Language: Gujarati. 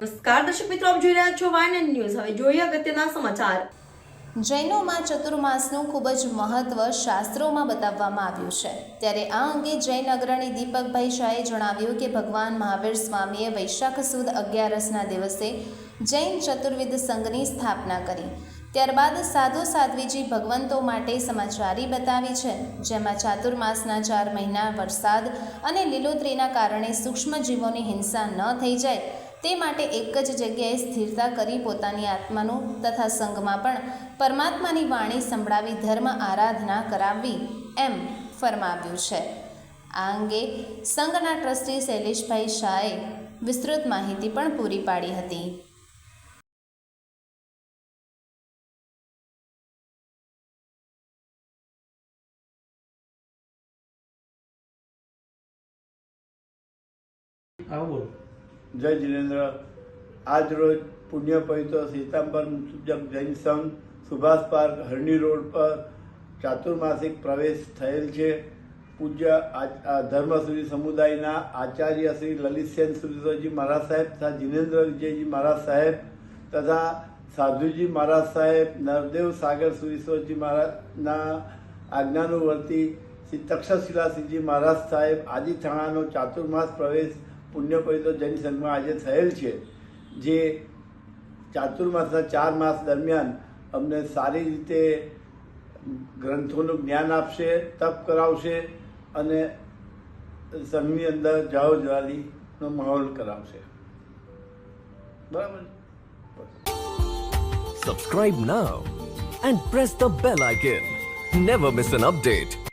નમસ્કાર, દર્શક મિત્રો, આપ જોઈ રહ્યા છો વાયન ન્યૂઝ. હવે જોઈએ અગત્યના સમાચાર. જૈનોમાં ચતુર્માસનું ખૂબ જ મહત્વ શાસ્ત્રોમાં બતાવવામાં આવ્યું છે. ત્યારે આ અંગે જૈન અગ્રણી દીપકભાઈ શાહે જણાવ્યું કે ભગવાન મહાવીર સ્વામીએ વૈશાખ સુદ અગિયારસના દિવસે જૈન ચતુર્વિધ સંઘની સ્થાપના કરી. ત્યારબાદ સાધુ સાધ્વીજી ભગવંતો માટે સમાચારી બતાવી છે, જેમાં ચાતુર્માસના ચાર મહિના વરસાદ અને લીલોતરીના કારણે સૂક્ષ્મ જીવોની હિંસા ન થઈ જાય તે માટે એક જ જગ્યાએ સ્થિરતા કરી પોતાની આત્માનું તથા સંઘમાં પણ પરમાત્માની વાણી સંભળાવી ધર્મ આરાધના કરાવવી એમ ફરમાવ્યું છે. આ અંગે સંઘના ટ્રસ્ટી શૈલેષભાઈ શાહે વિસ્તૃત માહિતી પણ પૂરી પાડી હતી. હા બોલો જય જિનેન્દ્ર આજ રોજ પુણ્ય પવિત્ર સીતાંબર મુજબ જૈન સંઘ સુભાષ પાર્ક હરણી રોડ પર ચાતુર્માસિક પ્રવેશ થયેલ છે પૂજ્ય આ- આ ધર્મસુરી સમુદાયના આચાર્ય શ્રી લલિતસેન સુરેશ્વરજી મહારાજ સાહેબ તથા જીનેન્દ્ર વિજયજી મહારાજ સાહેબ તથા સાધુજી મહારાજ સાહેબ નરદેવ સાગર સુરેશ્વરજી મહારાજના આજ્ઞાનુવર્તી શ્રી તક્ષશિલાસિંહજી મહારાજ સાહેબ આદિ થાણાનો ચાતુર્માસ પ્રવેશ પુણ્ય પવિત્ર જૈન સંઘમાં આજે થયેલ છે જે ચાતુર્માસના ચાર માસ દરમિયાન અમને સારી રીતે ગ્રંથોનું જ્ઞાન આપશે, તપ કરાવશે અને સંઘની અંદર જાઓ જવાલીનો માહોલ કરાવશે બરાબર Subscribe now and press the bell icon. Never miss an update.